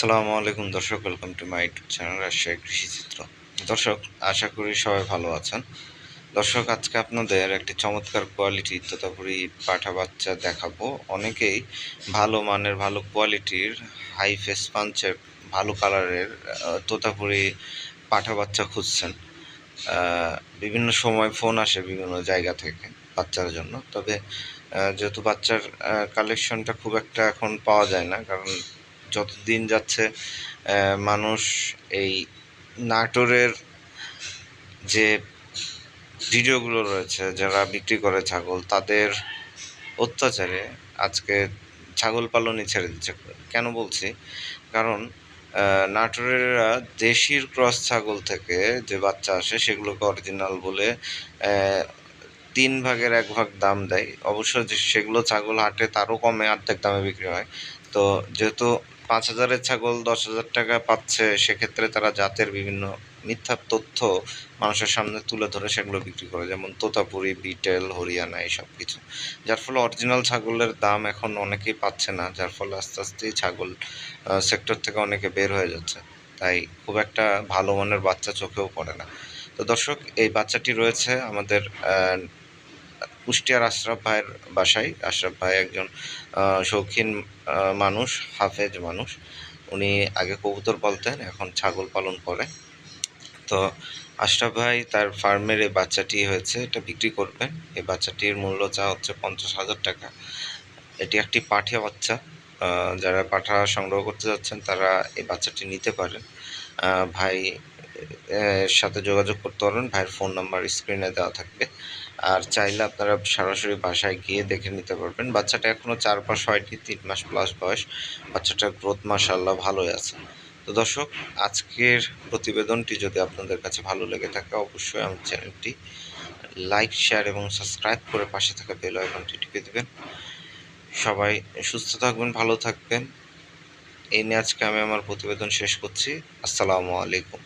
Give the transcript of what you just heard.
আসসালামু আলাইকুম দর্শক welcome to my YouTube channel Rajshahi কৃষি চিত্র। দর্শক, আশা করি সবাই ভালো আছেন। দর্শক, আজকে আপনাদের একটি চমৎকার কোয়ালিটি তোতাপুরি পাঠা বাচ্চা দেখাবো। অনেকেই ভালো মানের, ভালো কোয়ালিটির হাই ফেস পাঞ্চের ভালো কালারের তোতাপুরি পাঠা বাচ্চা খুঁজছেন। বিভিন্ন সময় ফোন আসে বিভিন্ন জায়গা থেকে বাচ্চার জন্য। তবে যেহেতু বাচ্চার কালেকশনটা খুব একটা এখন পাওয়া যায় না, কারণ যত দিন যাচ্ছে মানুষ এই নাটোরের যে ভিডিওগুলো রয়েছে, যারা বিক্রি করে ছাগল, তাদের অত্যাচারে আজকে ছাগল পালনই ছেড়ে দিচ্ছে। কেন বলছি? কারণ নাটোরেরা দেশির ক্রস ছাগল থেকে যে বাচ্চা আসে, সেগুলোকে অরিজিনাল বলে তিন ভাগের এক ভাগ দাম দেয়। অবশ্য সেগুলো ছাগল হাটে তারও কমে অর্ধেক দামে বিক্রি হয়। তো যেহেতু পাঁচ হাজারের ছাগল দশ হাজার টাকা পাচ্ছে, সেক্ষেত্রে তারা জাতের বিভিন্ন মিথ্যা তথ্য মানুষের সামনে তুলে ধরে সেগুলো বিক্রি করে, যেমন তোতাপুরি, বিটেল, হরিয়ানা এইসব কিছু। যার ফলে অরিজিনাল ছাগলের দাম এখন অনেকেই পাচ্ছে না, যার ফলে আস্তে আস্তেই ছাগল সেক্টর থেকে অনেকে বের হয়ে যাচ্ছে। তাই খুব একটা ভালো মানের বাচ্চা চোখেও পড়ে না। তো দর্শক, এই বাচ্চাটি রয়েছে আমাদের কুষ্টিয়ার আশরাফ ভাইয়ের বাসায়। আশরাফ ভাই একজন শৌখিন মানুষ, হাফেজ মানুষ। উনি আগে কবুতর পালতেন, এখন ছাগল পালন করে। তো আশরাফ ভাই তার ফার্মের এই বাচ্চাটি হয়েছে, এটা বিক্রি করবেন। এই বাচ্চাটির মূল্য চা হচ্ছে পঞ্চাশ হাজার টাকা। এটি একটি পাঠিয়া বাচ্চা যারা পাঠা সংগ্রহ করতে যাচ্ছেন তারা এই বাচ্চাটি নিতে পারেন। ভাই সাথে যোগাযোগ করতে পারবেন। ভাইয়ের ফোন নাম্বার স্ক্রিনে দেওয়া থাকবে। আর চাইলে আপনারা সরাসরি বাসায় গিয়ে দেখে নিতে পারবেন। বাচ্চাটা এখনও চার পাঁচ হয়নি, তিন মাস প্লাস বয়স। বাচ্চাটার গ্রোথ মাসাল্লাহ ভালোই আছে। তো দর্শক, আজকের প্রতিবেদনটি যদি আপনাদের কাছে ভালো লেগে থাকে, অবশ্যই আমার চ্যানেলটি লাইক শেয়ার এবং সাবস্ক্রাইব করে পাশে থাকা বেল আইকনটি টিপে দেবেন। সবাই সুস্থ থাকবেন, ভালো থাকবেন। এই নিয়ে আজকে আমি আমার প্রতিবেদন শেষ করছি। আসসালামু আলাইকুম।